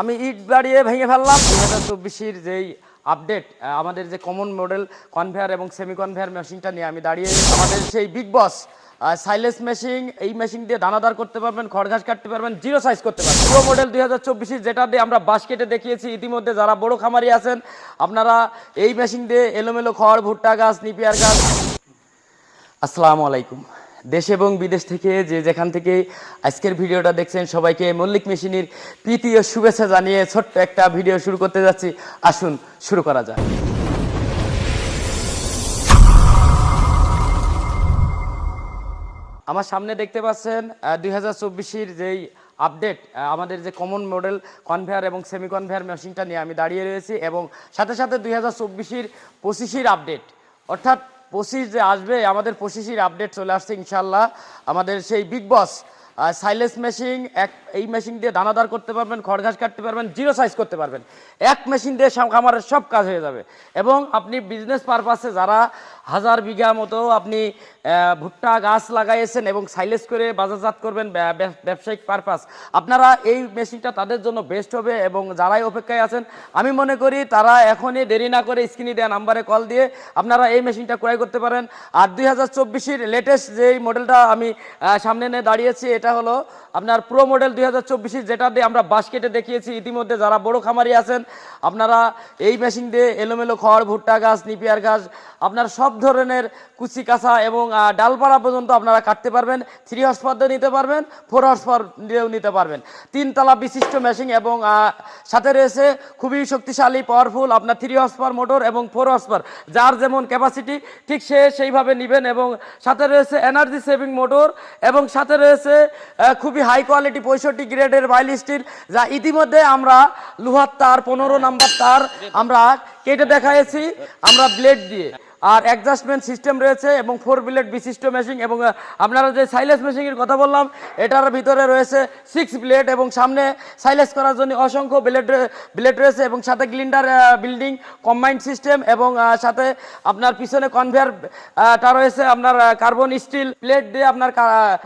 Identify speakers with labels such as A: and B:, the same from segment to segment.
A: আমি ইট বাড়িয়ে ভেঙে ফেললাম। দু হাজার চব্বিশের যেই আপডেট আমাদের যে কমন মডেল কনভেয়ার এবং সেমি কনভেয়ার মেশিনটা নিয়ে আমি দাঁড়িয়ে আমাদের সেই বিগ বস সাইলেস মেশিন এই মেশিন দিয়ে দানাদার করতে পারবেন খড়ঘাস কাটতে পারবেন জিরো সাইজ করতে পারবেন। পুরো মডেল দুই হাজার চব্বিশের যেটা দিয়ে আমরা বাস্কেটে দেখিয়েছি, ইতিমধ্যে যারা বড় খামারি আছেন, আপনারা এই মেশিন দিয়ে এলোমেলো খড়, ভুট্টা গাছ, নিপিয়ার গাছ। আসসালামু আলাইকুম। দেশ এবং বিদেশ থেকে যে যেখান থেকে আজকের ভিডিওটা দেখছেন সবাইকে মল্লিক মেশিনের ও শুভেচ্ছা জানিয়ে ছোট্ট একটা ভিডিও শুরু করতে যাচ্ছি। আসুন, শুরু করা যায় আমার সামনে দেখতে পাচ্ছেন দুই হাজার চব্বিশের যেই আপডেট আমাদের যে কমন মডেল কনভেয়ার এবং সেমি কনভেয়ার মেশিনটা নিয়ে আমি দাঁড়িয়ে রয়েছি এবং সাথে সাথে দুই হাজার চব্বিশের পঁচিশের আপডেট অর্থাৎ পঁচিশ যে আসবে আমাদের পঁচিশের আপডেট চলে আসছে ইনশাল্লাহ। আমাদের সেই বিগ বস সাইলেস মেশিন, এক, এই মেশিন দিয়ে দানাদার করতে পারবেন খড়ঘাস কাটতে পারবেন, জিরো সাইজ করতে পারবেন। এক মেশিন দিয়ে খামারের সব কাজ হয়ে যাবে। এবং আপনি বিজনেস পারপাসে যারা হাজার বিঘা মতো আপনি ভুট্টা, গাছ লাগাইয়েছেন এবং সাইলেস করে বাজারজাত করবেন ব্যা- ব্যব- ব্যবসায়িক পারপাস আপনারা এই মেশিনটা তাদের জন্য বেস্ট হবে এবং যারাই অপেক্ষায় আছেন, আমি মনে করি তারা এখনই দেরি না করে স্ক্রিনে দেওয়া নাম্বারে কল দিয়ে আপনারা এই মেশিনটা ক্রয় করতে পারেন। আর দুই হাজার চব্বিশের লেটেস্ট যেই মডেলটা আমি সামনে নিয়ে দাঁড়িয়েছি, এটা হলো আপনার প্রো মডেল দুই হাজার চব্বিশের যেটা দিয়ে আমরা বাস্কেটে দেখিয়েছি, ইতিমধ্যে যারা বড় খামারি আছেন, আপনারা এই মেশিন দিয়ে এলোমেলো খড়, ভুট্টা গাছ, নিপিয়ার গাছ, আপনার সব ধরনের কুচি কাঁচা এবং ডালপাড়া পর্যন্ত আপনারা কাটতে পারবেন থ্রি হর্স পাওয়ার দিয়ে নিতে পারবেন ফোর হর্স পাওয়ার দিয়েও নিতে পারবেন। তিনতলা বিশিষ্ট মেশিন এবং সাথে রয়েছে খুবই শক্তিশালী পাওয়ারফুল আপনার থ্রি হর্স পাওয়ার মোটর এবং ফোর হর্স পাওয়ার যার যেমন ক্যাপাসিটি ঠিক সে সেইভাবে নেবেন এবং সাথে রয়েছে এনার্জি সেভিং মোটর এবং সাথে রয়েছে খুবই হাই কোয়ালিটি পঁয়ষট্টি গ্রেডের বাইল স্টিল যা ইতিমধ্যে আমরা লোহার তার, পনেরো নাম্বার তার আমরা কেটে দেখাইছি, আমরা ব্লেড দিয়ে। আর অ্যাডজাস্টমেন্ট সিস্টেম রয়েছে এবং ফোর ব্লেড বিশিষ্ট মেশিন এবং আপনারা যে সাইলেস মেশিনের কথা বললাম, এটার ভিতরে রয়েছে সিক্স ব্লেড এবং সামনে সাইলেস করার জন্য অসংখ্য ব্লেড ব্লেড রয়েছে এবং সাথে গ্লিন্ডার বিল্ডিং কম্বাইন্ড সিস্টেম এবং সাথে আপনার পিছনে কনভেয়ার টা রয়েছে আপনার কার্বন স্টিল প্লেট দিয়ে আপনার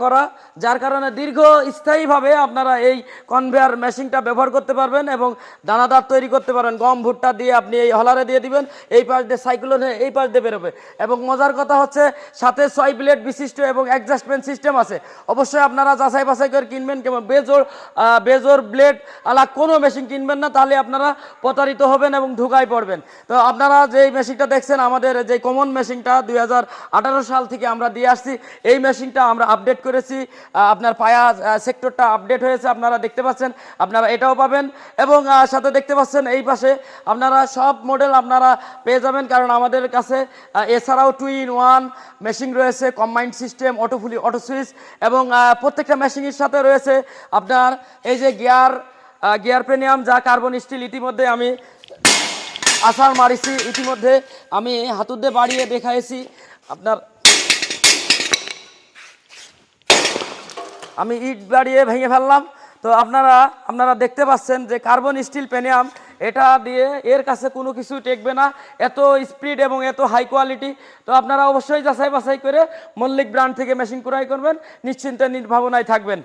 A: করা, যার কারণে দীর্ঘ স্থায়ীভাবে আপনারা এই কনভেয়ার মেশিনটা ব্যবহার করতে পারবেন এবং দানাদার তৈরি করতে পারবেন গম, ভুট্টা দিয়ে আপনি এই হলারে দিয়ে দিবেন, এই পাশ দিয়ে সাইক্লোন এই পাশ দিয়ে বেরোবে। এবং মজার কথা হচ্ছে, সাথে ছয় ব্লেড বিশিষ্ট এবং অ্যাডজাস্টমেন্ট সিস্টেম আছে। অবশ্যই আপনারা যাচাই বাছাই করে কিনবেন কেমন বেজোর বেজোর ব্লেড আলা কোনো মেশিন কিনবেন না, তাহলে আপনারা প্রতারিত হবেন এবং ঢুকাই পড়বেন। তো আপনারা যে মেশিনটা দেখছেন, আমাদের যে কমন মেশিনটা দু হাজার আঠারো সাল থেকে আমরা দিয়ে আসছি, এই মেশিনটা আমরা আপডেট করেছি। আপনার পায়া সেক্টরটা আপডেট হয়েছে, আপনারা দেখতে পাচ্ছেন, আপনারা এটাও পাবেন। এবং সাথে দেখতে পাচ্ছেন, এই পাশে আপনারা সব মডেল আপনারা পেয়ে যাবেন, কারণ আমাদের কাছে এছাড়াও টু ইন ওয়ান মেশিন রয়েছে, combined system auto fully auto switch এবং প্রত্যেকটা মেশিনের সাথে রয়েছে আপনার এই যে গিয়ার গিয়ার প্রেনিয়াম যা কার্বন স্টিল ইতিমধ্যে আমি আসার মারিছি, ইতিমধ্যে আমি হাতুদ্দে বাড়িয়ে দেখাইছি। আপনার আমি ইট বাড়িয়ে ভেঙে ফেললাম। তো আপনারা আপনারা দেখতে পাচ্ছেন যে কার্বন স্টিল পেনিয়াম এটা দিয়ে এর কাছে কোনো কিছু টেকবে না। এত স্পিড এবং এত হাই কোয়ালিটি তো আপনারা অবশ্যই যাচাই বাছাই করে মল্লিক ব্র্যান্ড থেকে মেশিন ক্রয় করবেন। নিশ্চিন্তে নির্ভাবনায় থাকবেন।